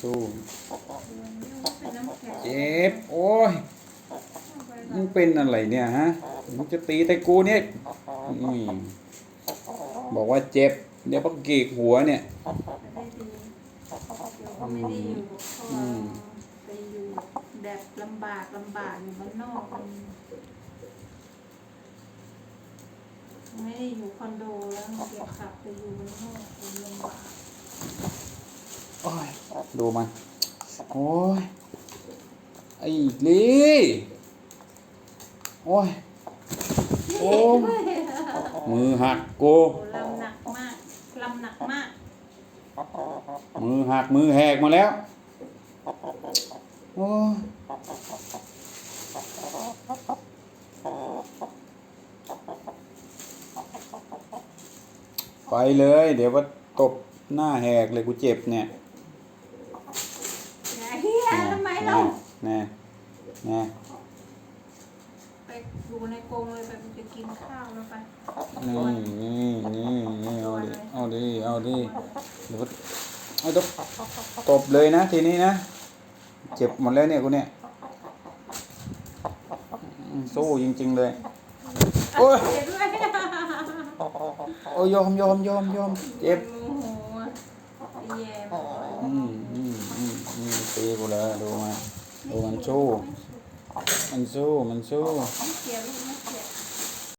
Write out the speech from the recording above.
สู้เป็นน้ำแข็งเจ็บ โอ้ยมึงเป็นอะไรเนี่ยฮะมึงจะตีแต่กูเนี่ยอุ้ยบอกว่าเจ็บ เดี๋ยวพักกีกหัวเนี่ยไม่ได้ดีเดี๋ยวก็ไม่ได้อยู่เพราะว่าไปอยู่แบบลำบากลำบากอยู่บ้านนอกมันไม่ได้อยู่คอนโดแล้วมันเก็บขับไปอยู่บ้านนอกมันลำบาก โอ้ย ดูมัน โอ้ย ไอ้ลี่โอ้ย โอ้ มือหักกูโอ้ลำหนักมาก ลำหนักมาก มือหักมือแหกมาแล้ว โอ้ยไปเลย เดี๋ยวว่าตบหน้าแหกเลยกูเจ็บเนี่ยอย่าเฮียทำไม เราแน่แน่ไปดูในกรงเลยไปมันจะกินข้าวแล้วไปนี่นี่นี่นี่เอาดิเอาดิเอาดิเดี๋ยวเอาตบตบเลยนะทีนี้นะ เจ็บหมดแล้วเนี่ยกูเนี่ยอืมสู้จริง ๆ เลยโอ้ยเจ็บด้วยโอ้ยยอมยอมยอมยอมเจ็บ โอ้โหแย่หมดเลย อืมอืมอืมอืม ตีกูเลยดูมาดูมันสู้ มันสู้มันสู้ไม่เกี่ยวลูกนะ